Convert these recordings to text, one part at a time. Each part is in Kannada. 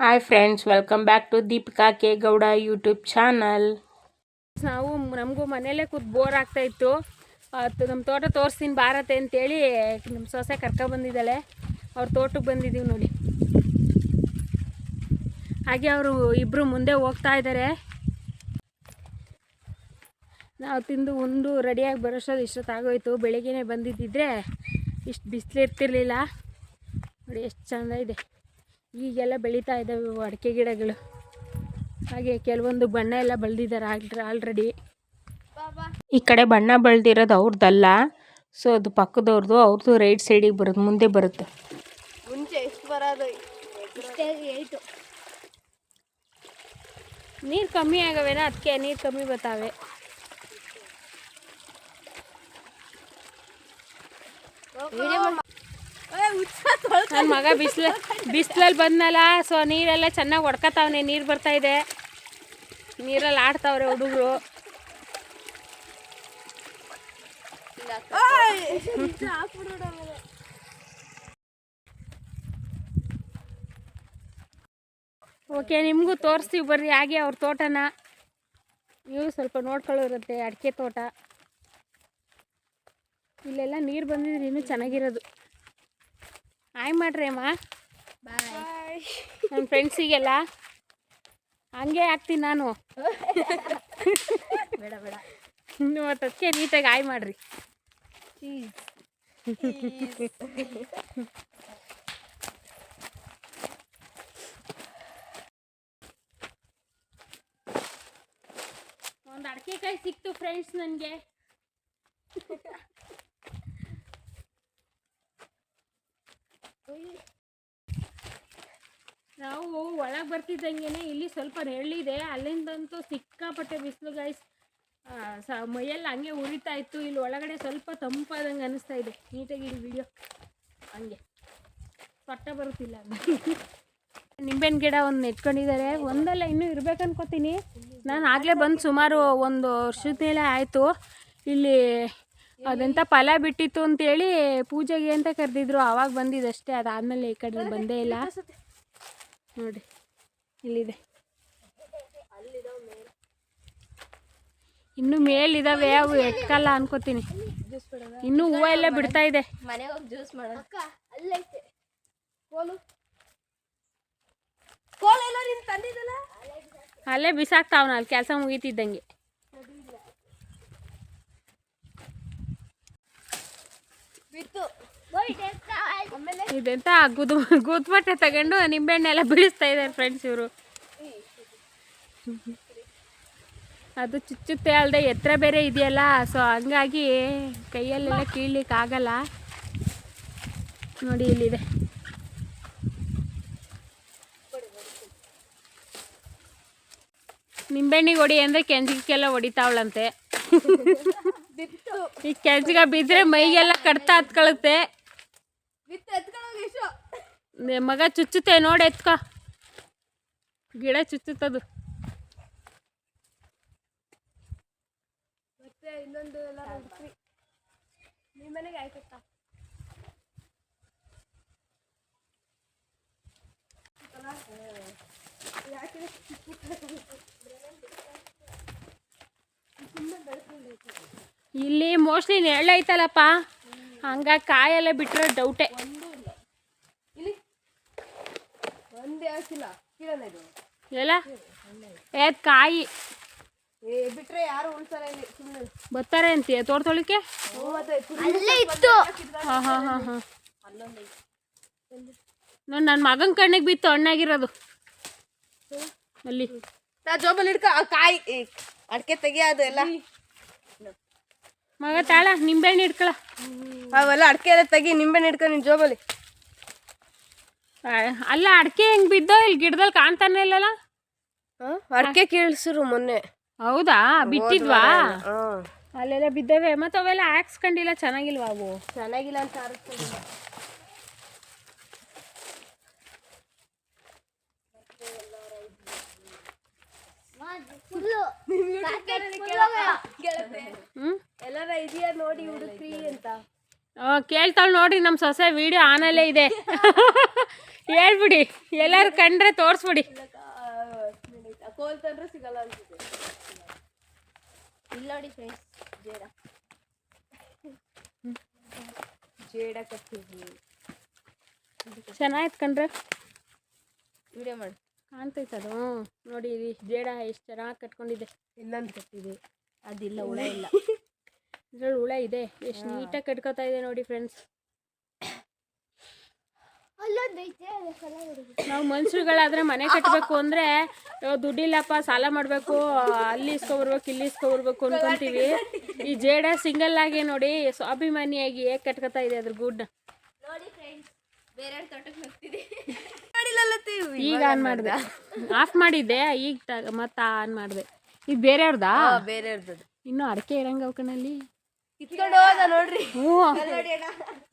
Hi friends welcome back to Deepika K Gowda YouTube channel ನಾವು ನಮಗೂ ಮನೇಲೇ ಕೂತ್ ಬೋರ್ ಆಗ್ತಾ ಇತ್ತು. ಅದು ನಮ್ಮ ತೋಟ ತೋರಿಸ್ತೀನಿ ಬಾರತ್ತೆ ಅಂತೇಳಿ ನಮ್ಮ ಸೊಸೆ ಕರ್ಕೊಬಂದಿದ್ದಾಳೆ ಅವ್ರ ತೋಟಕ್ಕೆ ಬಂದಿದ್ದೀವಿ ನೋಡಿ. ಹಾಗೆ ಅವರು ಇಬ್ಬರು ಮುಂದೆ ಹೋಗ್ತಾ ಇದ್ದಾರೆ ನಾವು ತಿಂದು ಒಂದು ರೆಡಿಯಾಗಿ ಬರೋಷ್ಟೊದು ಇಷ್ಟೊತ್ತಾಗೋಯ್ತು ಬೆಳಿಗ್ಗೆನೇ ಬಂದಿದ್ದಿದ್ರೆ ಇಷ್ಟು ಬಿಸಿಲಿರ್ತಿರ್ಲಿಲ್ಲ ನೋಡಿ, ಎಷ್ಟು ಚಂದ ಇದೆ. ಈಗೆಲ್ಲ ಬೆಳೀತಾ ಇದ್ದಾವೆ ಅಡಿಕೆ ಗಿಡಗಳು. ಹಾಗೆ ಕೆಲವೊಂದು ಬಣ್ಣ ಎಲ್ಲ ಬೆಳೆದಿದ್ದಾರೆ ಆಲ್ರ ಆಲ್ರೆಡಿ. ಈ ಕಡೆ ಬಣ್ಣ ಬೆಳೆದಿರೋದು ಅವ್ರದ್ದಲ್ಲ ಸೊ ಅದು ಪಕ್ಕದವ್ರದ್ದು ಅವ್ರದ್ದು ರೈಟ್ ಸೈಡಿಗೆ ಬರುತ್ತೆ ಮುಂದೆ ಬರುತ್ತೆ ಮುಂಚೆ ಎಷ್ಟು ಬರೋದು? ನೀರು ಕಮ್ಮಿ ಆಗವೇನ ಅದಕ್ಕೆ ನೀರು ಕಮ್ಮಿ ಬರ್ತಾವೆ ನನ್ನ ಮಗ ಬಿಸಿಲು ಬಿಸಿಲಲ್ಲಿ ಬಂದ್ನಲ್ಲ, ಸೊ ನೀರೆಲ್ಲ ಚೆನ್ನಾಗಿ ಹೊಡ್ಕತಾವನೆ ನೀರು ಬರ್ತಾ ಇದೆ. ನೀರಲ್ಲಿ ಆಡ್ತಾವ್ರೆ ಹುಡುಗರು. ಓಕೆ, ನಿಮಗೂ ತೋರಿಸ್ತೀವಿ ಬರ್ರಿ, ಹಾಗೆ ಅವ್ರ ತೋಟನ. ನೀವು ಸ್ವಲ್ಪ ನೋಡ್ಕೊಳ್ಳಿರುತ್ತೆ ಅಡಿಕೆ ತೋಟ. ಇಲ್ಲೆಲ್ಲ ನೀರು ಬಂದಿದ್ರೆ ಇನ್ನೂ ಚೆನ್ನಾಗಿರೋದು. ಹಾಯ್ ಮಾಡ್ರಿ ಅಮ್ಮ. ಬಾಯ್ ನನ್ನ ಫ್ರೆಂಡ್ಸಿಗೆಲ್ಲ ಹಂಗೆ ಹಾಕ್ತೀನಿ ನಾನು. ಬೇಡ ಬೇಡ. ಮತ್ತು ಅದಕ್ಕೆ ನೀಟಾಗಿ ಆಯ್ ಮಾಡಿರಿ. ಒಂದು ಒಂದು ಅಡಿಕೆಕಾಯಿ ಸಿಕ್ತು ಫ್ರೆಂಡ್ಸ್ ನನಗೆ. ನಾವು ಒಳಗೆ ಬರ್ತಿದ್ದಂಗೆ ಇಲ್ಲಿ ಸ್ವಲ್ಪ ನೆರಳಿದೆ. ಅಲ್ಲಿಂದಂತೂ ಸಿಕ್ಕಾಪಟ್ಟೆ ಬಿಸಿಲು ಗಾಯ್ಸ್ ಸ, ಮೈಯಲ್ಲಿ ಹಂಗೆ ಉರಿತಾ ಇತ್ತು. ಇಲ್ಲಿ ಒಳಗಡೆ ಸ್ವಲ್ಪ ತಂಪಾದಂಗೆ ಅನಿಸ್ತಾ ಇದೆ. ನೀಟಾಗಿ ಇಲ್ಲಿ ವಿಡಿಯೋ ಹಂಗೆ. ಸೊಟ್ಟ ಬರುತ್ತಿಲ್ಲ. ನಿಂಬೆಹಣ್ಣು ಗಿಡ ಒಂದು ನೆಟ್ಕೊಂಡಿದ್ದಾರೆ. ಒಂದಲ್ಲ, ಇನ್ನೂ ಇರ್ಬೇಕು ಅನ್ಕೋತೀನಿ ನಾನು ಆಗಲೇ ಬಂದು ಸುಮಾರು ಒಂದು ವರ್ಷದ ಮೇಲೆ ಆಯಿತು. ಇಲ್ಲಿ ಅದೆಂಥ ಫಲ ಬಿಟ್ಟಿತ್ತು ಅಂತೇಳಿ ಪೂಜೆಗೆ ಅಂತ ಕರೆದಿದ್ರು. ಆವಾಗ ಬಂದಿದ್ದಷ್ಟೇ ಅದಾದಮೇಲೆ ಈ ಕಡೆ ಬಂದೇ ಇಲ್ಲ. ನೋಡಿ ಇಲ್ಲಿದೆ. ಇನ್ನು ಮೇಲಿದಾವೆ ಅವು ಎಟ್ಕಲ್ಲ ಅನ್ಕೋತೀನಿ. ಇನ್ನು ಹೂವು ಎಲ್ಲ ಬಿಡ್ತಾ ಇದೆ. ಮನೆಗೆ ಜ್ಯೂಸ್ ಮಾಡೋಣ. ಅಕ್ಕ ಅಲ್ಲೈತೆ ಕೋಲು. ಕೋಲು ಎಲ್ಲ ನೀನು ತಂದಿದ್ದಲ್ಲ? ಅಲ್ಲೇ ಬಿಸಾಕ್ತಾವ ಅಲ್ಲಿ ಕೆಲಸ ಮುಗೀತಿದ್ದಂಗೆ ಬಿತ್ತು ಆಮೇಲೆ ಇದೆಂತ ಗುದು ಗುದ್ಬಟ್ಟೆ ತಗೊಂಡು ನಿಂಬೆಹಣ್ಣೆಲ್ಲ ಬಿಡಿಸ್ತಾ ಇದ್ದಾರೆ ಫ್ರೆಂಡ್ಸ್ ಇವರು. ಅದು ಚುಚ್ಚುತ್ತೆ ಅಲ್ಲದೆ ಎತ್ತರ ಬೇರೆ ಇದೆಯಲ್ಲ ಸೊ ಹಂಗಾಗಿ ಕೈಯಲ್ಲೆಲ್ಲ ಕೀಳ್ಲಿಕ್ಕೆ ಆಗಲ್ಲ. ನೋಡಿ ಇಲ್ಲಿದೆ. ನಿಂಬೆಹಣ್ಣಿಗೆ ಹೊಡಿ ಅಂದರೆ ಕೆಂಜಿಗೆಲ್ಲ ಹೊಡಿತಾವಳಂತೆ. ಈ ಕೆಂಜಿಗ ಬಿದ್ದರೆ ಮೈಗೆಲ್ಲ ಕಡ್ತಾ ಹತ್ಕೊಳುತ್ತೆ ಬಿತ್ತು ಎತ್ಕೊಂಡು ಎಷ್ಟು ನೆ- ಮಗ ಚುಚ್ಚುತ್ತೆ ನೋಡಿ ಎತ್ಕೋ. ಗಿಡ ಚುಚ್ಚುತ್ತದು. ಮತ್ತೆ ಇನ್ನೊಂದು ಎಲ್ಲ ಬಿಟ್ರಿ ನಿಮ್ಮ ಮನೆಗೆ ಆಯ್ತಕ್ಕ ಇಲ್ಲಿ ಮೋಸ್ಟ್ಲಿ ನೆರಳು ಐತಲ್ಲಪ್ಪ ಹಂಗಾಗಿ ಕಾಯೆಲ್ಲ ಬಿಟ್ಟರೆ ಡೌಟೆ ಒಂದೇ ಹಾಕಿಲ್ಲ. ಇದು. ಎಲ್ಲ? ಏದ್ ಕಾಯಿ. ಏ ಬಿಟ್ರೆ ಯಾರು ಉಳ್ತಾರೆ ಇಲ್ಲಿ ಸುಮ್ಮನೆ ಬರ್ತಾರೆ ಅಂತೀಯ ತೋಡ್ತೊಳಿಕೆ ಅಲ್ಲೇ ಇತ್ತು. ಹಾಂ ಹಾಂ ಹಾಂ ಹಾಂ. ನೋಡಿ ನನ್ನ ಮಗನ ಕಣ್ಣಿಗೆ ಬಿತ್ತು ಹಣ್ಣಾಗಿರೋದು. ಅಲ್ಲಿ. ನಾ ಜೋಬಲ್ಲಿ ಹಿಡ್ಕ ಆ ಕಾಯಿ ಅಡಿಕೆ ತೆಗಿಯೋದು ಎಲ್ಲ. ಮಗ ತಾಳ ನಿಂಬೆಹಣ್ಣು ಹಿಡ್ಕೊಳ. ಅವೆಲ್ಲ ಅಡಿಕೆ ಎಲ್ಲ ತೆಗಿ ನಿಂಬೆಹಣ್ಣು ಹಿಡ್ಕೊ ನಿನ್ನ ಜೋಬಲ್ಲಿ. ಅಲ್ಲ ಅಡಿಕೆ ಹೆಂಗ್ ಬಿದ್ದೋ ಇಲ್ಲಿ ಗಿಡದಲ್ಲಿ ಕಾಣ್ತಾನೆ ಇಲ್ಲಲ್ಲ? ಅಡಿಕೆ ಕೇಳಿಸ್ರು ಮೊನ್ನೆ. ಹೌದಾ? ಬಿಟ್ಟಿದ್ವಾ ಅಲ್ಲೆಲ್ಲ ಬಿದ್ದವೆ ಮತ್ತೆ ಅವೆಲ್ಲ ಹಾಕ್ಸ್ಕೊಂಡಿಲ್ಲ ಚೆನ್ನಾಗಿಲ್ವಾ ಅವು? ಚೆನ್ನಾಗಿಲ್ಲ ಅಂತ ಹ್ಞೂ ಎಲ್ಲಾರ ಇದೆಯಾ ನೋಡಿ ಹುಡುಕ್ರಿ ಅಂತ. ಕೇಳ್ತಾಳೆ ನೋಡಿ ನಮ್ಮ ಸೊಸೆ ವಿಡಿಯೋ ಆನಲ್ಲೇ ಇದೆ. ಹೇಳ್ಬಿಡಿ. ಎಲ್ಲಾರು ಕಂಡ್ರೆ ತೋರಿಸ್ಬಿಡಿ. ಕೋಲ್ ತಂದ್ರೆ ಸಿಗಲ್ಲ ಅನ್ಸುತ್ತೆ ಇಲ್ಲ ನೋಡಿ ಫ್ರೆಂಡ್ಸ್ ಜೇಡ. ಜೇಡ ಕಟ್ಟಿದ್ವಿ. ಚೆನ್ನಾಗಿತ್ತು ಕಂಡ್ರೆ. ವಿಡಿಯೋ ಮಾಡಿ. ಕಾಣ್ತೈತೆ ಅದು. ನೋಡಿ ಜೇಡ ಎಷ್ಟು ಚೆನ್ನಾಗಿ ಕಟ್ಕೊಂಡಿದೆ. ಇನ್ನೊಂದು ಕಟ್ಟಿದೆ. ಅದಿಲ್ಲ ಹುಳ ಇಲ್ಲ. ಇದ್ರಲ್ಲಿ ಹುಳ ಇದೆ. ಎಷ್ಟು ನೀಟಾಗಿ ಕಟ್ಕೋತಾ ಇದೆ ನೋಡಿ ಫ್ರೆಂಡ್ಸ್ ನಾವು ಮನುಷ್ಯರುಗಳಾದ್ರೆ ಮನೆ ಕಟ್ಟಬೇಕು ಅಂದ್ರೆ ದುಡ್ಡಿಲ್ಲಪ್ಪ ಸಾಲ ಮಾಡಬೇಕು ಅಲ್ಲಿ ಇಸ್ಕೊಬರ್ಬೇಕು ಇಲ್ಲಿ ಇಸ್ಕೊಬರ್ಬೇಕು ಅನ್ಕೊಂತೀವಿ. ಈ ಜೇಡ ಸಿಂಗಲ್ ಆಗಿ ನೋಡಿ ಸ್ವಾಭಿಮಾನಿಯಾಗಿ ಹೇಗೆ ಕಟ್ಕೋತಾ ಇದೆ ಅದ್ರ ಗುಡ್ ಈಗ ಆನ್ ಮಾಡಿದೆ. ಆಫ್ ಮಾಡಿದ್ದೆ ಈಗ ಮತ್ತ ಆನ್ ಮಾಡಿದೆ. ಇದು ಬೇರೆಯವ್ರದಾ? ಬೇರೆ ಇನ್ನು ಅಡಿಕೆ ಇರಂಗ ಅವಕನಲ್ಲಿ ಕಿತ್ಕೊಂಡು ಹೋದ ನೋಡ್ರಿ. ಹ್ಞೂ.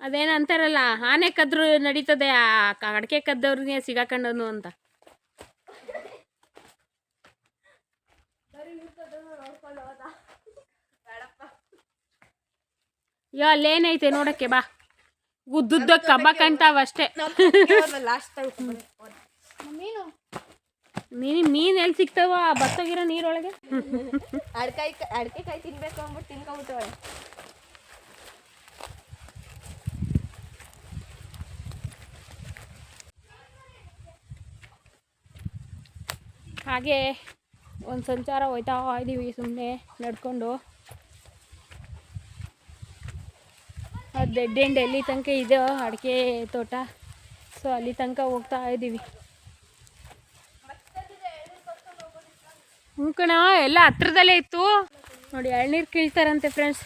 ಅದೇನು ಅಂತಾರಲ್ಲ ಆನೆ ಕದ್ರು ನಡೀತದೆ ಆ ಅಡಕೆ ಕದ್ದವ್ರಿಗೆ ಸಿಗಾಕೊಂಡನು ಅಂತ. ಯೋ ಅಲ್ಲೇನೈತೆ ನೋಡಕ್ಕೆ ಬಾ. ಉದ್ದುದ್ದ ಕಬ್ಬ ಕಾಣ್ತಾವಷ್ಟೇ ಅಷ್ಟೇ. ನೀನು ಮೀನು? ಎಲ್ಲಿ ಸಿಗ್ತಾವ ಬತ್ತೋಗಿರೋ ನೀರೊಳಗೆ? ಅಡ್ಕಾಯಿ ಅಡ್ಕೆ ಕಾಯಿ ತಿನ್ಬೇಕು ಅಂದ್ಬಿಟ್ಟು ತಿನ್ಕೊಂಬಿಟ್ಟವಳೆ ಹಾಗೆ ಒಂದು ಸಂಚಾರ ಹೋಯ್ತಾ ಇದ್ದೀವಿ ಸುಮ್ಮನೆ ನಡ್ಕೊಂಡು. ಅದು ಡೆಡ್ ಎಂಡ್ ಎಲ್ಲಿ ತನಕ ಇದೆ ಅಡಿಕೆ ತೋಟ. ಸೊ ಅಲ್ಲಿ ತನಕ ಹೋಗ್ತಾ ಇದ್ದೀವಿ ಕಣ, ಎಲ್ಲ ಹತ್ರದಲ್ಲೇ ಇತ್ತು. ನೋಡಿ, ಎಳ್ನೀರು ಕೀಳ್ತಾರಂತೆ ಫ್ರೆಂಡ್ಸ್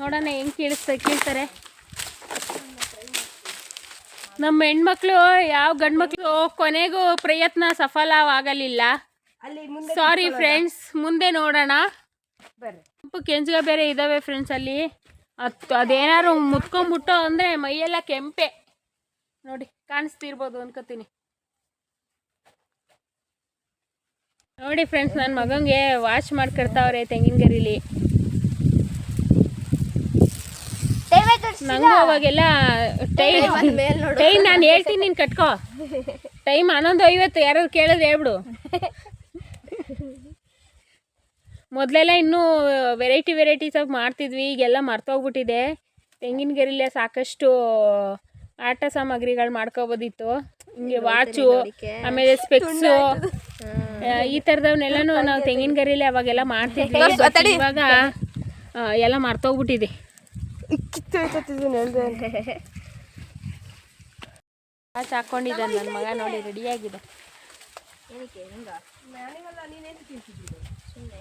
ನೋಡೋಣ ಹೆಂಗೆ ಕೀಳಿಸ್ತಾ, ಕೀಳ್ತಾರೆ. ನಮ್ಮ ಹೆಣ್ಮಕ್ಳು, ಯಾವ ಗಂಡು ಮಕ್ಕಳು ಕೊನೆಗೂ ಪ್ರಯತ್ನ ಸಫಲವಾಗಲಿಲ್ಲ. ಅಲ್ಲಿ ಮುಂದೆ ಸಾರಿ ಫ್ರೆಂಡ್ಸ್ ಮುಂದೆ ನೋಡೋಣ. ಬರ್ರಿ. ಕೆಂಪು ಕೆಂಜ್ಗ ಬೇರೆ ಇದಾವೆ ಫ್ರೆಂಡ್ಸ್ ಅಲ್ಲಿ. ಅದು ಅದೇನಾದ್ರು ಮುತ್ಕೊಂಡ್ಬಿಟ್ಟು ಅಂದರೆ ಮೈಯೆಲ್ಲ ಕೆಂಪೆ. ನೋಡಿ ಕಾಣಿಸ್ತಿರ್ಬೋದು ಅನ್ಕೋತೀನಿ. ನೋಡಿ ಫ್ರೆಂಡ್ಸ್ ನನ್ನ ಮಗಂಗೆ ವಾಶ್ ಮಾಡ್ಕೊಡ್ತಾವ್ರೆ ತೆಂಗಿನ ಗರಿಲಿ ನಂಗೂ ಅವಾಗೆಲ್ಲ ಟೈಮ್ ನಾನು ಹೇಳ್ತೀನಿ ನೀನು ಕಟ್ಕೋ. ಟೈಮ್ ಹನ್ನೊಂದು ಐವತ್ತು ಯಾರಾದ್ರು ಕೇಳಿದ್ರೆ ಹೇಳ್ಬಿಡು. ಮೊದಲೆಲ್ಲ ಇನ್ನೂ ವೆರೈಟಿ ವೆರೈಟೀಸ್ ಆಗಿ ಮಾಡ್ತಿದ್ವಿ ಈಗೆಲ್ಲ ಮರ್ತೋಗ್ಬಿಟ್ಟಿದೆ. ತೆಂಗಿನ ಗರಿಲೇ ಸಾಕಷ್ಟು ಆಟ ಸಾಮಗ್ರಿಗಳು ಮಾಡ್ಕೋಬೋದಿತ್ತು. ಹಿಂಗೆ ವಾಚು ಆಮೇಲೆ ಸ್ಪೆಕ್ಸು ಈ ಥರದವನ್ನೆಲ್ಲನೂ ನಾವು ತೆಂಗಿನ ಗರಿಲೆ ಅವಾಗೆಲ್ಲ ಮಾಡ್ತಿದ್ವಿ. ಇವಾಗ ಆ, ಎಲ್ಲ ಮರ್ತೋಗ್ಬಿಟ್ಟಿದೆ. ವಾಚ್ ಹಾಕ್ಕೊಂಡಿದ್ದಾನೆ ನನ್ನ ಮಗ ನೋಡಿ ರೆಡಿಯಾಗಿದೆ ಏನಕ್ಕೆ ಹೆಂಗ ನಾನಿಗಲ್ಲ ನೀನೇನು ತಿಂತಿದ್ದೀನಿ ಸುಮ್ಮನೆ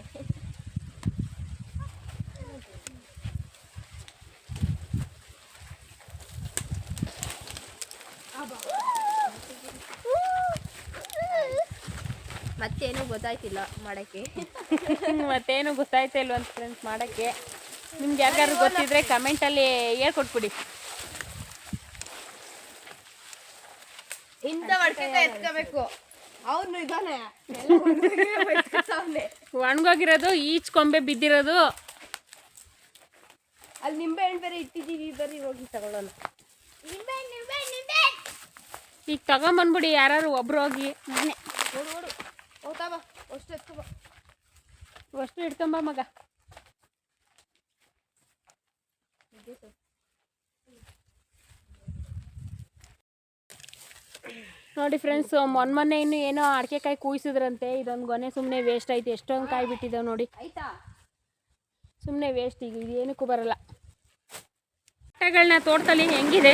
ಮತ್ತೇನು ಗೊತ್ತಾಯ್ತಿಲ್ಲ ಮಾಡಕ್ಕೆ. ಮತ್ತೇನು ಗೊತ್ತಾಯ್ತಾ ಇಲ್ವ ಅಂತ ಫ್ರೆಂಡ್ಸ್ ಮಾಡೋಕ್ಕೆ. ನಿಮ್ಗೆ ಯಾರಿಗಾದ್ರು ಗೊತ್ತಿದ್ರೆ ಕಮೆಂಟಲ್ಲಿ ಹೇಳ್ಕೊಟ್ಬಿಡಿ. ಇಂಥ ಮಡ್ಕಕ ಎತ್ಕೋಬೇಕು. ಅವನು ಇದಾನೆ. ಒಣಗೋಗಿರೋದು ಈಚ್ ಕೊಂಬೆ ಬಿದ್ದಿರೋದು. ಅಲ್ಲಿ ನಿಂಬೆ ಹಣ್ಣು ಬೇರೆ ಇಟ್ಟಿದ್ದೀವಿ ಬರೀ ಹೋಗಿ ತಗೊಳ್ಳೋಣ. ಈಗ ತಗೊಂಬಂದ್ಬಿಡಿ ಯಾರು ಒಬ್ರು ಹೋಗಿ. ಮನೆ. ಓಡು ಓಡು ಹೋಗ್ತಾ ಬಾ. ಅಷ್ಟು ಎತ್ಕೊಂಬ ಅಷ್ಟು ಹಿಡ್ಕೊಂಬ ಮಗ. ನೋಡಿ ಫ್ರೆಂಡ್ಸ್ ಮೊನ್ನೆ ಮೊನ್ನೆ ಇನ್ನು ಏನೋ ಅಡಿಕೆಕಾಯಿ ಕೂಯಿಸಿದ್ರಂತೆ. ಇದೊಂದು ಗೊನೆ ಸುಮ್ಮನೆ ವೇಸ್ಟ್ ಆಯ್ತು. ಎಷ್ಟೊಂದು ಕಾಯಿ ಬಿಟ್ಟಿದ್ದಾವೆ ನೋಡಿ. ಆಯ್ತಾ? ಸುಮ್ಮನೆ ವೇಸ್ಟ್ ಈಗ. ಇದು ಏನಕ್ಕೂ ಬರಲ್ಲ. ಬಟ್ಟೆಗಳನ್ನ ತೋಟದಲ್ಲಿ ಹೆಂಗಿದೆ?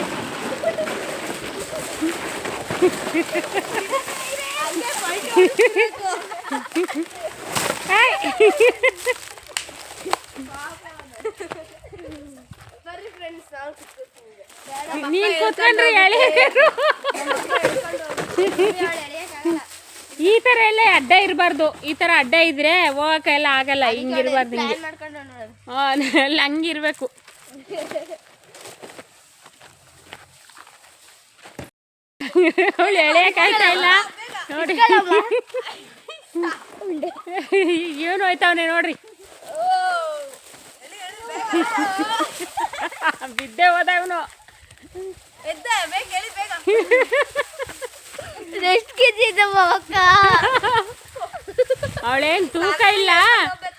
ಹಾಯ್. ಸರಿ ಫ್ರೆಂಡ್ಸ್ ನಾವು ಸಿಗ್ತೀವಿ ನೀನ್ ಕೂತ್ಕೊಂಡ್ರೆ ಎಳೆಯೋರು. ಈ ತರ ಎಲ್ಲ ಅಡ್ಡ ಇರಬಾರ್ದು. ಈ ತರ ಅಡ್ಡ ಇದ್ರೆ ಹೋಗಕ್ಕೆಲ್ಲ ಆಗಲ್ಲ. ಹಿಂಗಿರ್ಬಾರ್ದು ಹಿಂಗೆ ಹಾಂ ಎಲ್ಲ ಹಂಗಿರ್ಬೇಕು ಅವಳು ಎಳೆಯಕ್ಕಾಗ್ತಾ ಇಲ್ಲ. ನೋಡಿ. ಏನು ಹೋಯ್ತಾವನೆ ನೋಡ್ರಿ. ಬಿದ್ದೆ ಹೋದ ಇವನು. ಎಷ್ಟು ಕೆ ಜಿ ಅವಳೇನು ತೂಕ ಇಲ್ಲ.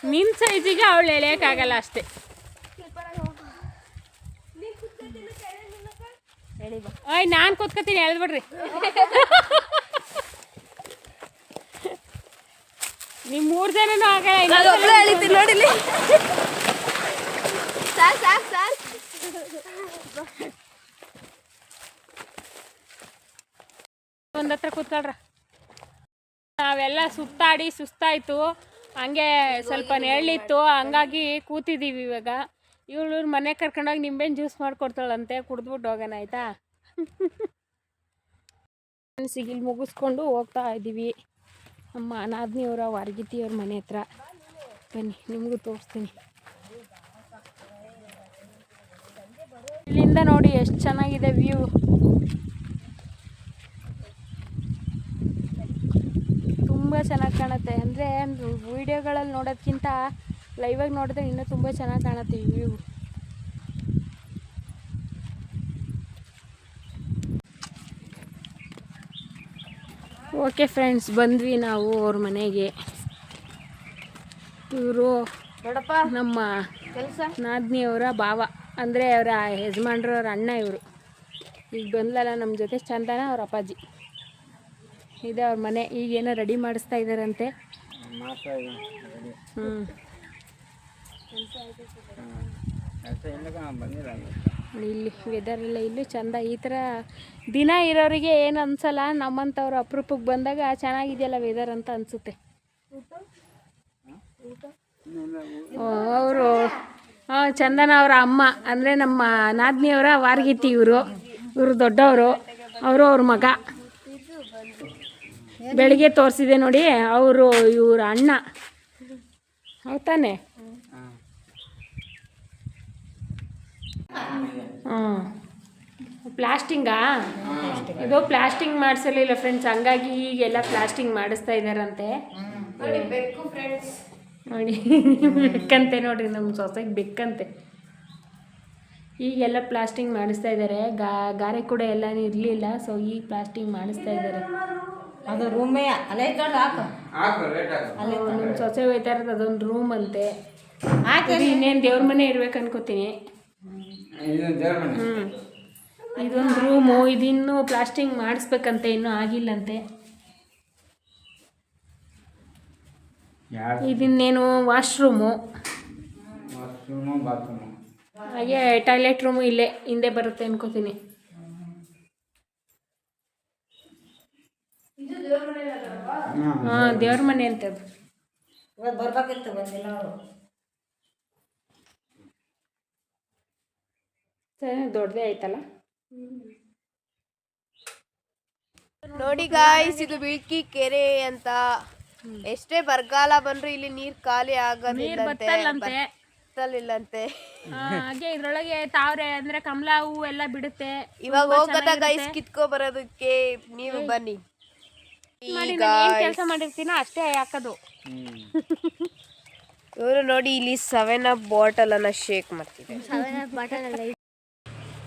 ನಿನ್ನ ಸೈಜಿಗೆ ಅವಳು ಎಳೆಯೋಕ್ಕಾಗಲ್ಲ ಅಷ್ಟೇ. ಹೇಳಿ ಬಾ. ಓಯ್ ನಾನು ಕೂತ್ಕೋತೀನಿ ಎಳ್ದ್ಬಿಡ್ರಿ ನೀವು ಮೂರು ಜನನೂ ಆಗಲ್ಲ ನಾನು ಎಳಿತೀನಿ ನೋಡಿಲಿ ಸಾಕ್ ಸಾಕ್ ಸಾಕ್. ಒಂದತ್ರ ಹತ್ರ ಕೂತ್ಕೊಳ್ರ. ನಾವೆಲ್ಲ ಸುತ್ತಾಡಿ ಸುಸ್ತಾಯ್ತು. ಹಂಗೆ ಸ್ವಲ್ಪ ನೆರಳಿತ್ತು. ಹಂಗಾಗಿ ಕೂತಿದ್ದೀವಿ ಇವಾಗ. ಇವಳು ಮನೆ ಕರ್ಕೊಂಡೋಗಿ ನಿಂಬೆನ್ ಜ್ಯೂಸ್ ಮಾಡ್ಕೊಡ್ತಾಳಂತೆ. ಕುಡಿದ್ಬಿಟ್ಟು ಹೋಗೋಣ ಆಯ್ತಾ? ಸಿಗಿಲ್ ಮುಗಿಸ್ಕೊಂಡು ಹೋಗ್ತಾ ಇದ್ದೀವಿ ನಮ್ಮ ಅನಾದ್ನಿಯವರ ವಾರಗಿತಿಯವ್ರ ಮನೆ ಹತ್ರ. ಬನ್ನಿ, ನಿಮಗೂ ತೋರಿಸ್ತೀನಿ. ಇಲ್ಲಿಂದ ನೋಡಿ ಎಷ್ಟು ಚೆನ್ನಾಗಿದೆ ವ್ಯೂ ತುಂಬ ಚೆನ್ನಾಗಿ ಕಾಣುತ್ತೆ. ಅಂದರೆ ವೀಡಿಯೋಗಳಲ್ಲಿ ನೋಡೋದ್ಕಿಂತ ಲೈವಾಗಿ ನೋಡಿದ್ರೆ ಇನ್ನೂ ತುಂಬ ಚೆನ್ನಾಗಿ ಕಾಣುತ್ತೆ ವ್ಯೂ ಓಕೆ ಫ್ರೆಂಡ್ಸ್ ಬಂದ್ವಿ ನಾವು ಅವ್ರ ಮನೆಗೆ. ಇವರು ನೋಡಪ್ಪ ನಮ್ಮ ಕೆಲಸ. ನಾದ್ನಿಯವರ ಭಾವ. ಅಂದರೆ ಅವರ ಯಜಮಾನ್ರವ್ರ ಅಣ್ಣ ಇವರು. ಈಗ ಬಂದ್ಲಲ್ಲ ನಮ್ಮ ಜೊತೆ ಚಂದನ ಅವ್ರ ಅಪ್ಪಾಜಿ. ಇದೆ ಅವ್ರ ಮನೆ. ಈಗೇನೋ ರೆಡಿ ಮಾಡಿಸ್ತಾ ಇದ್ದಾರಂತೆ. ಹ್ಞೂ ಇಲ್ಲಿ ವೆದರ್ ಎಲ್ಲ ಇಲ್ಲೂ ಚಂದ. ಈ ಥರ ದಿನ ಇರೋರಿಗೆ ಏನು ಅನ್ಸಲ್ಲ ನಮ್ಮಂಥವ್ರು ಅಪರೂಪಕ್ಕೆ ಬಂದಾಗ ಚೆನ್ನಾಗಿದೆಯಲ್ಲ ವೆದರ್ ಅಂತ ಅನಿಸುತ್ತೆ. ಅವರು ಚಂದನ ಅವರ ಅಮ್ಮ, ಅಂದರೆ ನಮ್ಮ ನಾದಿನಿಯವರ ವಾರ್ಗಿತಿ ಇವರು ಇವರು ದೊಡ್ಡವರು, ಅವರು ಅವ್ರ ಮಗ. ಬೆಳಿಗ್ಗೆ ತೋರಿಸಿದೆ ನೋಡಿ, ಅವರು ಇವರ ಅಣ್ಣ. ಹೌದಾನೆ ಹಾಂ ಪ್ಲಾಸ್ಟಿಂಗಾ? ಇದು ಪ್ಲಾಸ್ಟಿಂಗ್ ಮಾಡಿಸಲಿಲ್ಲ ಫ್ರೆಂಡ್ಸ್ ಹಂಗಾಗಿ ಈಗೆಲ್ಲ ಪ್ಲಾಸ್ಟಿಂಗ್ ಮಾಡಿಸ್ತಾ ಇದ್ದಾರಂತೆ ನೋಡಿ ಬೆಕ್ಕಂತೆ ನೋಡ್ರಿ ನಮ್ಮ ಸೊಸೆಗೆ ಬೆಕ್ಕಂತೆ. ಈಗೆಲ್ಲ ಪ್ಲಾಸ್ಟಿಂಗ್ ಮಾಡಿಸ್ತಾ ಇದ್ದಾರೆ ಗಾ ಗಾರೆ ಕೂಡ ಎಲ್ಲ ಇರಲಿಲ್ಲ ಸೊ ಈಗ ಪ್ಲಾಸ್ಟಿಂಗ್ ಮಾಡಿಸ್ತಾ ಇದ್ದಾರೆ ಅದು ರೂಮೇ ಅಲ್ಲೇ ನಮ್ಮ ಸೊಸೆ ಹೋಯ್ತಾ ಇರೋದು ಅದೊಂದು ರೂಮ್ ಅಂತೆ. ಇನ್ನೇನು ದೇವ್ರ ಮನೆ ಇರ್ಬೇಕು ಅನ್ಕೋತೀನಿ ಹ್ಞೂ ಇದೊಂದು ರೂಮು ಇದಿನ್ನೂ ಪ್ಲಾಸ್ಟಿಂಗ್ ಮಾಡಿಸ್ಬೇಕಂತೆ ಇನ್ನೂ ಆಗಿಲ್ಲಂತೆ. ಇದಿನ್ನೇನು ವಾಶ್ರೂಮು. ಹಾಗೆ ಟಾಯ್ಲೆಟ್ ರೂಮು ಇಲ್ಲೇ ಹಿಂದೆ ಬರುತ್ತೆ ಅನ್ಕೋತೀನಿ. ಹಾಂ ದೇವ್ರ ಮನೆ ಅಂತ ಬರ್ಬೇಕಿತ್ತು ಬಂದಿಲ್ಲ ಅವರು. ಸರಿ ದೊಡ್ಡದೇ ಆಯ್ತಲ್ಲ? ನೋಡಿ ಗಾಯ್ಸ್ ಇದು ಬಿಳ್ಕಿ ಕೆರೆ ಅಂತ. ಎಷ್ಟೇ ಬರಗಾಲ ಬಂದ್ರು ಇಲ್ಲಿ ನೀರ್ ಖಾಲಿ ನೀರು ಆಗೋದಿಲ್ಲಂತೆ ಬತ್ತಲಿಲ್ಲಂತೆ. ಹಾಗೆ ಇದ್ರೊಳಗೆ ತಾವ್ರೆ ಅಂದ್ರೆ ಕಮಲ ಹೂವು ಎಲ್ಲ ಬಿಡುತ್ತೆ. ಇವಾಗ ಹೋಗದ ಗೈಸ್ ಕಿತ್ಕೊ ಬರೋದಕ್ಕೆ ನೀವು ಬನ್ನಿ. ಕೆಲಸ ಮಾಡಿರ್ತೀನೋ ಅಷ್ಟೇ ಹಾಕೋದು. ಇವರು ನೋಡಿ ಇಲ್ಲಿ ಸೆವೆನ್ ಅಪ್ ಬಾಟಲ್ ಅನ್ನ ಶೇಕ್ ಮಾಡ್ತಿದೆ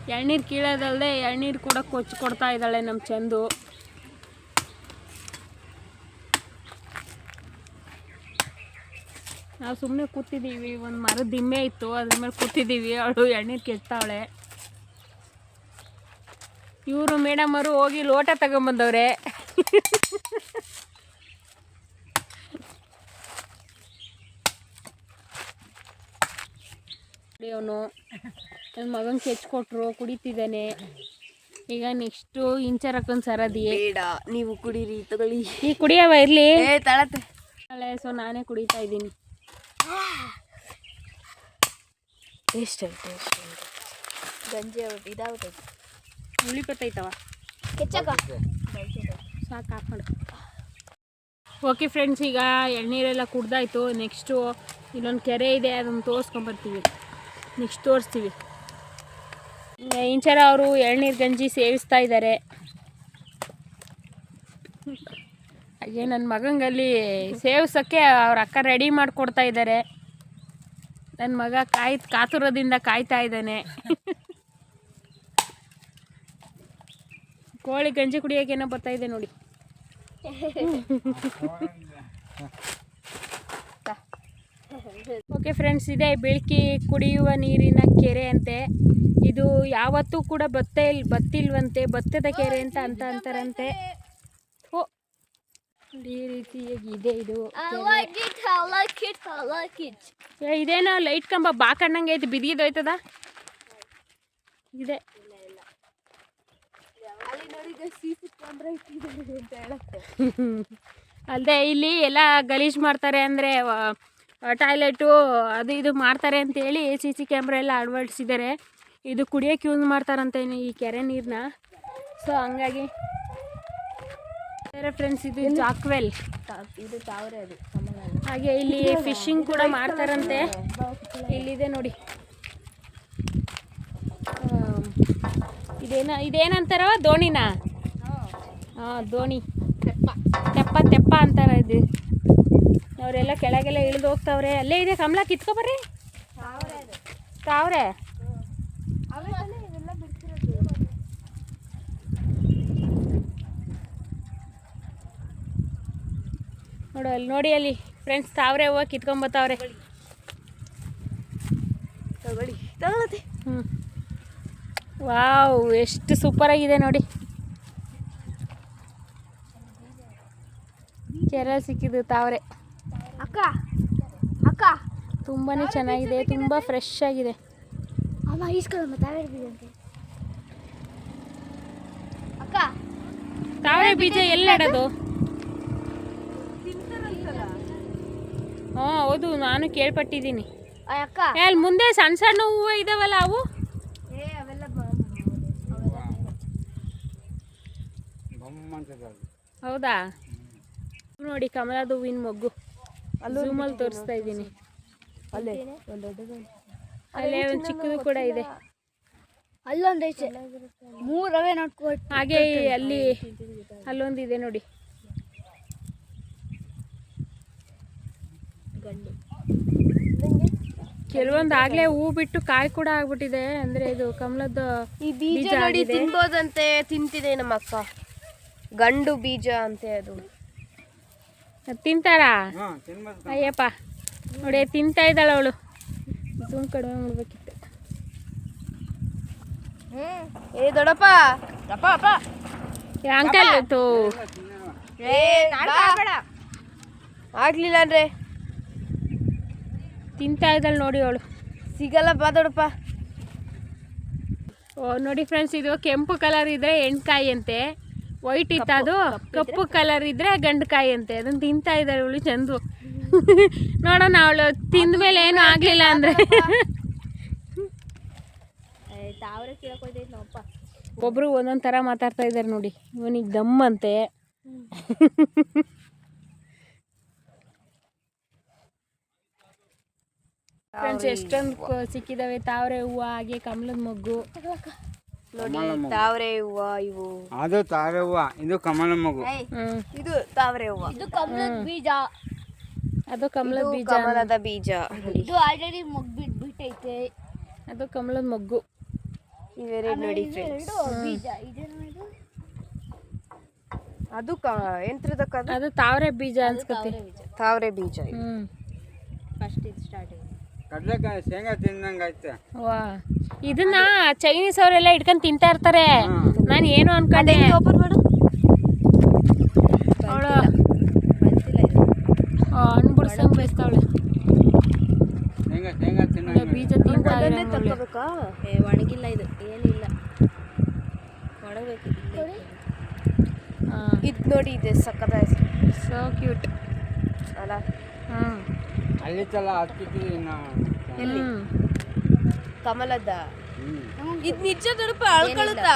ಎಳ್ನೀರು ಕೀಳೋದಲ್ಲದೆ ಎಳ್ನೀರು ಕೂಡ ಕೊಚ್ಚಿ ಕೊಡ್ತಾ ಇದ್ದಾಳೆ ನಮ್ಮ ಚಂದು. ನಾವು ಸುಮ್ಮನೆ ಕೂತಿದ್ದೀವಿ, ಒಂದು ಮರದ ದಿಮ್ಮೆ ಇತ್ತು, ಅದ್ರ ಮೇಲೆ ಕೂತಿದ್ದೀವಿ, ಅವಳು ಎಳ್ನೀರು ಕೆಡ್ತಾವಳೆ. ಇವರು ಮೇಡಮರು ಹೋಗಿ ಲೋಟ ತಗೊಂಬಂದವ್ರೆ. ಅವನು. ನನ್ನ ಮಗನ ಕೆಚ್ಕೊಟ್ರು ಕುಡಿತಿದ್ದಾನೆ. ಈಗ ನೆಕ್ಸ್ಟು ಇಂಚರಕ್ಕೊಂದು ಸರದಿ. ಬೇಡ ನೀವು ಕುಡೀರಿ ತಗೊಳ್ಳಿ. ಈ ಕುಡಿಯವ ಇರಲಿ. ತಳತೆ. ನಾಳೆ ಸೊ ನಾನೇ ಕುಡಿತಾ ಇದ್ದೀನಿ. ಟೇಸ್ಟ್ ಟೇಸ್ಟ್ ಗಂಜಿ ಇದಾಗುತ್ತೆ ಉಳಿಪತ್ತೈತವ ಕೆಚ್ಚಕ. ಸಾಕು ಹಾಕೊಂಡು ಓಕೆ ಫ್ರೆಂಡ್ಸ್ ಈಗ ಎಳ್ನೀರೆಲ್ಲ ಕುಡ್ದಾಯ್ತು. ನೆಕ್ಸ್ಟು ಇಲ್ಲೊಂದು ಕೆರೆ ಇದೆ ಅದನ್ನು ತೋರಿಸ್ಕೊಂಬರ್ತೀವಿ ನೆಕ್ಸ್ಟ್ ತೋರಿಸ್ತೀವಿ. ಇಂಚರ ಅವರು ಎಳ್ನೀರು ಗಂಜಿ ಸೇವಿಸ್ತಾ ಇದ್ದಾರೆ ಏ ನನ್ನ ಮಗಂಗಲ್ಲಿ ಸೇವಿಸೋಕ್ಕೆ ಅವ್ರ ಅಕ್ಕ ರೆಡಿ ಮಾಡಿಕೊಡ್ತಾ ಇದ್ದಾರೆ ನನ್ನ ಮಗ ಕಾಯ್ ಕಾತುರದಿಂದ ಕಾಯ್ತಾ ಇದ್ದಾನೆ. ಕೋಳಿ ಗಂಜಿ ಕುಡಿಯೋಕೇನೋ ಬರ್ತಾ ಇದೆ ನೋಡಿ. ಓಕೆ ಫ್ರೆಂಡ್ಸ್ ಇದೆ ಬೆಳಕಿ ಕುಡಿಯುವ ನೀರಿನ ಕೆರೆ ಅಂತೆ. ಇದು ಯಾವತ್ತೂ ಕೂಡ ಬತ್ತ ಇಲ್ ಬತ್ತಿಲ್ವಂತೆ ಭತ್ತದ ಕೆರೆ ಅಂತ ಅಂತ ಅಂತಾರಂತೆ. ಓ ಈ ರೀತಿಯಾಗಿ ಇದೆ ಇದೇನೋ ಲೈಟ್ ಕಂಬ ಬಾ ಐತೆ ಬಿದಿದೋಯ್ತದ ಇದೆ. ಅಲ್ಲದೆ ಇಲ್ಲಿ ಎಲ್ಲ ಗಲೀಜು ಮಾಡ್ತಾರೆ ಅಂದರೆ ಟಾಯ್ಲೆಟು ಅದು ಇದು ಮಾಡ್ತಾರೆ ಅಂತೇಳಿ ಸಿ ಸಿ ಕ್ಯಾಮ್ರಾ ಎಲ್ಲ ಅಳವಡಿಸಿದ್ದಾರೆ. ಇದು ಕುಡಿಯೋಕ್ಕೆ ಯೂಸ್ ಮಾಡ್ತಾರಂತೆ ಈ ಕೆರೆ ನೀರನ್ನ ಸೊ ಹಂಗಾಗಿ ಫ್ರೆಂಡ್ಸ್ ಇದು ಜಾಕ್ವೆಲ್. ಇದು ತಾವರೆ ಅದು ಹಾಗೆ ಇಲ್ಲಿ ಫಿಶಿಂಗ್ ಕೂಡ ಮಾಡ್ತಾರಂತೆ. ಇಲ್ಲಿದೆ ನೋಡಿ. ಇದೇನ ಇದೇನಂತಾರವ ದೋಣಿನ? ಹಾಂ ದೋಣಿ. ತೆಪ್ಪ ತೆಪ್ಪ ಅಂತಾರ ಇದು. ಅವರೆಲ್ಲ ಕೆಳಗೆಲ್ಲ ಇಳಿದು ಹೋಗ್ತಾವ್ರೆ. ಅಲ್ಲೇ ಇದೆ ಕಮಲ ಕಿತ್ಕೊಬರ್ರಿ. ತಾವ್ರೆ? ನೋಡು ಅಲ್ಲಿ ನೋಡಿ ಅಲ್ಲಿ. ಫ್ರೆಂಡ್ಸ್ ತಾವ್ರೆ ಹೋಗಿ ಕಿತ್ಕೊಂಬತ್ತವ್ರೆ ಹ್ಞೂ ವಾವ್ ಎಷ್ಟು ಸೂಪರ್ ಆಗಿದೆ ನೋಡಿ. ಕೆರೆ ಸಿಕ್ಕಿದ್ದು ತಾವ್ರೆ. ಅಕ್ಕ. ಅಕ್ಕ. ತುಂಬಾ ಚೆನ್ನಾಗಿದೆ ತುಂಬಾ ಫ್ರೆಶ್ ಆಗಿದೆ. ಅಮ್ಮ ಈಸ್ಕೊಳ್ಳಮ್ಮ ತಾವೇ ಅಂತೆ ಅಕ್ಕ. ತಾವರೆ ಬೀಜ ಎಲ್ಲಿ ನೆಡೋದು? ಹ್ಞೂ ಹೌದು ನಾನು ಕೇಳ್ಪಟ್ಟಿದ್ದೀನಿ. ಅಕ್ಕ. ಏ, ಅಲ್ಲಿ ಮುಂದೆ ಸಣ್ಣ ಸಣ್ಣ ಹೂವು ಇದಾವಲ್ಲ ಅವು? ಹೌದಾ? ನೋಡಿ ಕಮಲದ ಹೂವಿನ ಮೊಗ್ಗು. ಝೂಮಲ್ಲಿ ತೋರಿಸ್ತಾ ಇದ್ದೀನಿ. ಅಲ್ಲೇ ಒಂದು ದೊಡ್ಡದು ಅಲ್ಲೇ ಒಂದು ಚಿಕ್ಕದು ಕೂಡ ಇದೆ. ಅಲ್ಲೊಂದು ಐತೆ. ಮೂರವೇ ಹಾಗೆ ಅಲ್ಲಿ ಅಲ್ಲೊಂದಿದೆ ನೋಡಿ. ಕೆಲವೊಂದು ಆಗ್ಲೇ ಹೂ ಬಿಟ್ಟು ಕಾಯಿ ಕೂಡ ಆಗ್ಬಿಟ್ಟಿದೆ. ಅಂದ್ರೆ ಇದು ಕಮಲದ ಈ ಬೀಜ ನೋಡಿ. ತಿನ್ಬೋದಂತೆ ತಿಂತಿದೆ ನಮ್ಮ ಅಕ್ಕ ಗಂಡು ಬೀಜ ಅಂತೆ ಅದ್. ತಿಂತಾರಾ ಅಯ್ಯಪ್ಪ ನೋಡಿ ತಿಂತಾ ಇದ್ದಾಳೆ ಅವಳು. ಜೂಮ್ ಕಡಿಮೆ ಮಾಡ್ಬೇಕಿತ್ತು. ಏ ದೊಡಪ್ಪ ಅಪ್ಪ ಅಪ್ಪ ಏ, ಅಂಕಲ್ ಇತ್ತು. ಆಗ್ಲಿಲ್ಲ ಅಂದ್ರೆ. ತಿಂತಾ ಇದ್ದಾಳೆ ನೋಡಿ ಅವಳು. ಸಿಗಲ್ಲ ಬಾ ದೊಡಪ್ಪ ಓ ನೋಡಿ ಫ್ರೆಂಡ್ಸ್ ಇದು ಕೆಂಪು ಕಲರ್ ಇದ್ರೆ ಎಣ್ಕಾಯಿ ಅಂತೆ. ವೈಟ್ ಇತ್ತು ಅದು ಕಪ್ಪು ಕಲರ್ ಇದ್ರೆ ಗಂಡಕಾಯಿ ಅಂತೆ. ಅದನ್ನ ತಿಂತಾ ಇದ್ದಾಳೆ ಅವಳು ಚಂದು. ನೋಡೋಣ ಅವಳು ತಿಂದ ಮೇಲೆ ಏನು ಆಗ್ಲಿಲ್ಲ ಅಂದ್ರೆ ಒಬ್ರು ಒಂದೊಂದ್ ತರ ಮಾತಾಡ್ತಾ ಇದ್ದಾರೆ ನೋಡಿ. ಇವನಿಗೆ ದಮ್ ಅಂತೆ. ಫ್ರೆಂಡ್ಸ್ ಎಷ್ಟೊಂದು ಸಿಕ್ಕಿದಾವೆ. ತಾವರೆ ಹೂವು ಹಾಗೆ ಕಮಲದ ಮೊಗ್ಗು. ನೋಡಿ ತಾವರೆ ಹೂವ ಇವು. ಅದು ತಾವರೆ ಹೂವ ಇದು ಕಮಲ ಮಗು. ಇದು ತಾವರೆ ಹೂವ. ಇದು ಕಮಲದ ಬೀಜ. ಅದು ಕಮಲದ ಇದು ಬೀಜ. ಕಮಲದ ಬೀಜ. ಇದು ಆಲ್ರೆಡಿ ಬಿಟ್ ಬಿಟ್ಟೈತೆ ಅದು ಕಮಲದ ಮೊಗ್ಗು. ಇವೆರಡು ನೋಡಿ ಫ್ರೆಂಡ್ಸ್ ಬೀಜ. ಇದೇನು ಇದು? ಅದು ಕ ಎಂತ್ರದಕ್ಕ ಅದು ತಾವ್ರೆ ಬೀಜ ಅನ್ಸ್ಕತಿ ತಾವರೆ ಬೀಜ. ಫಸ್ಟ್ ಇದು. ಸ್ಟಾರ್ಟ್ ಕಡ್ಲೆಕಾಯಿ ಶೇಂಗಾ ತಿನ್ನಂಗೈತೆ ವಾ ಇದನ್ನ ಚೈನೀಸ್ ಅವರೆಲ್ಲ ಇಟ್ಕೊಂಡ್ ತಿಂತಾ ಇರ್ತಾರೆ. ನಾನು ಏನು ಅನ್ಕೊಂಡೆ? ಓಪನ್ ಮಾಡು? ಅವಳು ಹಣ್ಣು ಬಿಡ್ಸಂಗ್ ಬಯಸ್ತಾವಳೆ ಶೇಂಗಾ ಶೇಂಗಾ ತಿನ್ನಂಗೆ ಬೀಜ ತಿಂತಾ ಏ ಒಣಗಿಲ್ಲ ಇದು. ಏನಿಲ್ಲ. ಒಣಗಬೇಕು ಹಾ ಇದು ನೋಡಿ ಇದೆ ಸಕ್ಕದ ಸೊ ಕ್ಯೂಟ್ ಅಲ್ಲ. ಹ್ಮ್. ಅಲ್ಲಿ ತಲ ಹ್ಮ್. ಕಮಲದ. ಇದು ನಿಜ ದೊಡ್ಡಪ್ಪ ಅಳ್ಕೊಳುತ್ತ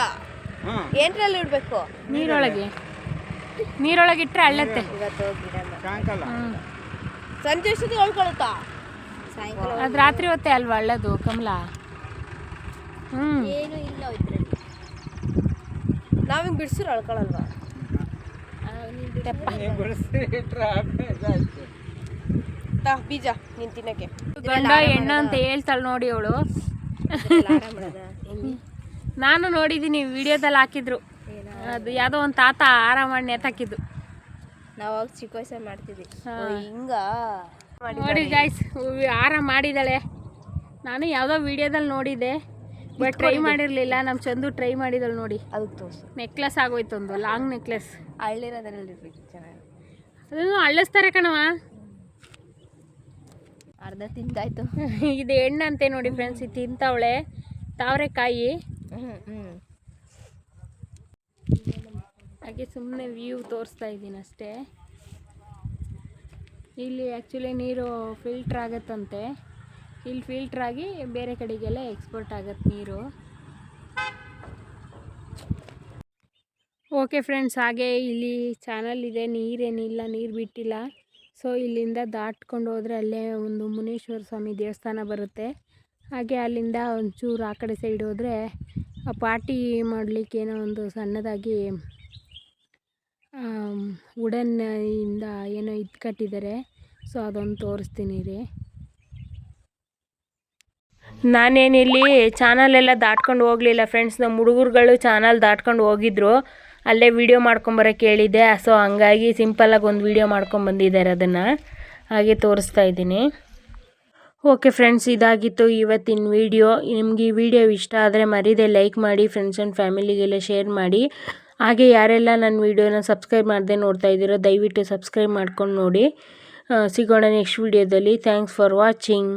ಏನ್ರಲ್ಲಿ ಇಡ್ಬೇಕು? ನೀರೊಳಗೆ. ನೀರೊಳಗೆ. ಇಟ್ಟರೆ ಅಳ್ಳತ್ತೆ. ಇವತ್ತು ಗಿಡನ ಸಾಯಂಕಾಲ. ಸಂಜೆ ಅಷ್ಟೊತ್ತಿಗೆ ಅಳ್ಕೊಳುತ್ತಾ ಸಾಯಂಕಾಲ ಅದು ರಾತ್ರಿ ಹೊತ್ತೆ ಅಲ್ವಾ ಅಳ್ಳದು ಕಮಲ? ಹ್ಞೂ ಏನು ಇಲ್ಲ ಇದ್ರಲ್ಲಿ. ನಾವು ಹಿಂಗ್ ಬಿಡ್ಸಿರ್ ಅಳ್ಕೊಳಲ್ವಾ? ತೆಪ್ಪ. ಬಿಡಿಸಿ ಇಟ್ರೆ. ತಾ ಬೀಜ ನೀನ್ ತಿನ್ನಕ್ಕೆ. ಗಂಡ ಹೆಣ್ಣು ಅಂತ ಹೇಳ್ತಾಳೆ ನೋಡಿ ಅವಳು. ನಾನು ನೋಡಿದ್ದೀನಿ ವಿಡಿಯೋದಲ್ಲಿ ಹಾಕಿದ್ರು. ಅದು ಯಾವುದೋ ಒಂದು ತಾತ ಆರಾಮ ಮಾಡಿ ನೇತಾಕಿದ್ದು ನಾವು ಅವಾಗ ಚಿಕ್ಕ ವಯಸ್ಸ ಮಾಡ್ತಿದ್ವಿ. ಹಿಂಗ? ನೋಡಿ ಗಾಯ್ಸ್ ಆರಾಮ ಮಾಡಿದ್ದಾಳೆ. ನಾನು ಯಾವುದೋ ವಿಡಿಯೋದಲ್ಲಿ ನೋಡಿದ್ದೆ ಬಟ್ ಟ್ರೈ ಮಾಡಿರಲಿಲ್ಲ. ನಮ್ಮ ಚಂದು ಟ್ರೈ ಮಾಡಿದಳು ನೋಡಿ. ಅದಕ್ಕೆ ತೋರ್ಸು. ನೆಕ್ಲೆಸ್ ಆಗೋಯ್ತು ಒಂದು ಲಾಂಗ್ ನೆಕ್ಲೆಸ್ ಹಳ್ಳಿರೋದ್ರಲ್ಲಿ ಇರ್ಬೇಕು ಚೆನ್ನಾಗಿ. ಅದನ್ನು ಅಳ್ಳಿಸ್ತಾರೆ ಕಣವ ಅರ್ಧ ತಿಂದಾಯ್ತು. ಇದು ಎಣ್ಣಂತೆ ನೋಡಿ ಫ್ರೆಂಡ್ಸ್ ಇದು ತಿಂತವಳೆ. ತಾವರೆಕಾಯಿ. ಹ್ಞೂ ಹ್ಞೂ ಹಾಗೆ ಸುಮ್ಮನೆ ವ್ಯೂ ತೋರಿಸ್ತಾ ಇದ್ದೀನಿ ಅಷ್ಟೇ. ಇಲ್ಲಿ ಆ್ಯಕ್ಚುಲಿ ನೀರು ಫಿಲ್ಟ್ರ್ ಆಗತ್ತಂತೆ. ಇಲ್ಲಿ ಫಿಲ್ಟ್ರ್ ಆಗಿ ಬೇರೆ ಕಡೆಗೆಲ್ಲ ಎಕ್ಸ್ಪೋರ್ಟ್ ಆಗತ್ತೆ ನೀರು. ಓಕೆ ಫ್ರೆಂಡ್ಸ್ ಹಾಗೆ ಇಲ್ಲಿ ಚಾನಲ್ ಇದೆ ನೀರೇನಿಲ್ಲ ನೀರು ಬಿಟ್ಟಿಲ್ಲ. ಸೊ, ಇಲ್ಲಿಂದ ದಾಟ್ಕೊಂಡು ಹೋದರೆ ಅಲ್ಲೇ ಒಂದು ಮುನೇಶ್ವರ ಸ್ವಾಮಿ ದೇವಸ್ಥಾನ ಬರುತ್ತೆ. ಹಾಗೆ ಅಲ್ಲಿಂದ ಒಂಚೂರು ಆ ಕಡೆ ಸೈಡ್ ಹೋದರೆ, ಆ ಪಾರ್ಟಿ ಮಾಡಲಿಕ್ಕೆ ಏನೋ ಒಂದು ಸಣ್ಣದಾಗಿ ವುಡನ್ ಇಂದ ಏನೋ ಇದು ಕಟ್ಟಿದ್ದಾರೆ ಸೊ, ಅದೊಂದು ತೋರಿಸ್ತೀನಿ ರೀ. ನಾನೇನಿಲ್ಲಿ ಚಾನಲೆಲ್ಲ ದಾಟ್ಕೊಂಡು ಹೋಗಲಿಲ್ಲ ಫ್ರೆಂಡ್ಸ್ ನಮ್ಮ ಹುಡುಗರುಗಳು ಚಾನಲ್ ದಾಟ್ಕೊಂಡು ಹೋಗಿದ್ರು. ಅಲ್ಲೇ ವಿಡಿಯೋ ಮಾಡ್ಕೊಂಬರಕ್ಕೆ ಹೇಳಿದ್ದೆ. ಸೊ ಹಂಗಾಗಿ ಸಿಂಪಲ್ಲಾಗಿ ಒಂದು ವಿಡಿಯೋ ಮಾಡ್ಕೊಂಬಂದಿದ್ದಾರೆ ಅದನ್ನು. ಹಾಗೆ ತೋರಿಸ್ತಾ ಇದ್ದೀನಿ. ಓಕೆ ಫ್ರೆಂಡ್ಸ್ ಇದಾಗಿತ್ತು ಇವತ್ತಿನ ವಿಡಿಯೋ ನಿಮಗೆ ಈ ವಿಡಿಯೋ ಇಷ್ಟ ಆದರೆ ಮರೀದೆ ಲೈಕ್ ಮಾಡಿ ಫ್ರೆಂಡ್ಸ್ ಆ್ಯಂಡ್ ಫ್ಯಾಮಿಲಿಗೆಲ್ಲ ಶೇರ್ ಮಾಡಿ. ಹಾಗೆ ಯಾರೆಲ್ಲ ನನ್ನ ವಿಡಿಯೋನ ಸಬ್ಸ್ಕ್ರೈಬ್ ಮಾಡದೆ ನೋಡ್ತಾ ಇದ್ದೀರೋ, ದಯವಿಟ್ಟು ಸಬ್ಸ್ಕ್ರೈಬ್ ಮಾಡ್ಕೊಂಡು ನೋಡಿ. ಸಿಗೋಣ ನೆಕ್ಸ್ಟ್ ವಿಡಿಯೋದಲ್ಲಿ ಥ್ಯಾಂಕ್ಸ್ ಫಾರ್ ವಾಚಿಂಗ್